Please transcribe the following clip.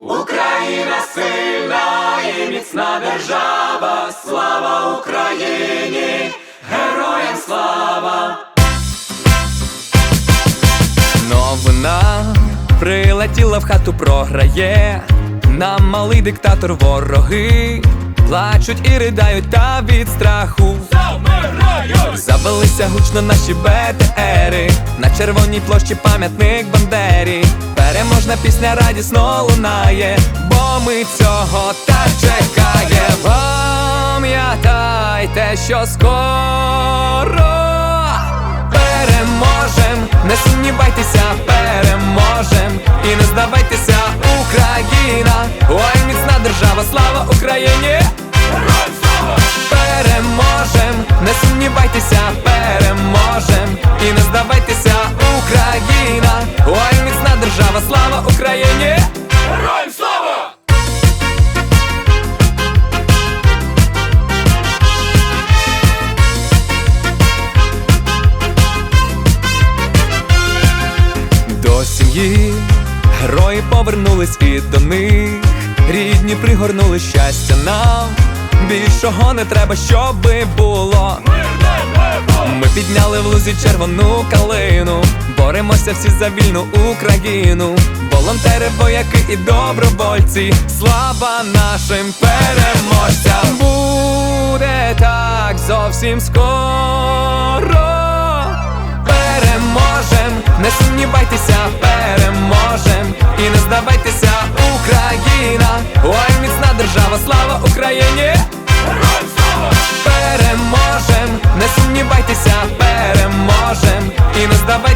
Україна сильна і міцна держава, слава Україні, героям слава! Новина прилетіла в хату, програє. Нам малий диктатор вороги плачуть і ридають та від страху. Завелися гучно наші БТРи На червоній площі пам'ятник Бандері Переможна пісня радісно лунає, бо ми цього так чекаємо. Пам'ятайте, що скоро переможем, не сумнівайтеся, переможем. І не здавайтеся, Україна, ой, міцна держава, слава Україні! Переможем, не сумнівайтеся, переможем. І не здавайтеся, Україна, ой, держава, слава Україні! Героям слава! До сім'ї герої повернулись і до них рідні пригорнули щастя нам. Більшого не треба, щоби було. Ми підняли в лузі червону калину, боремося всі за вільну Україну, волонтери, вояки і добровольці, слава нашим переможцям! Буде так зовсім скоро. Переможем, не сумнівайтеся, сумнівайтеся, переможем. І не здавайтеся,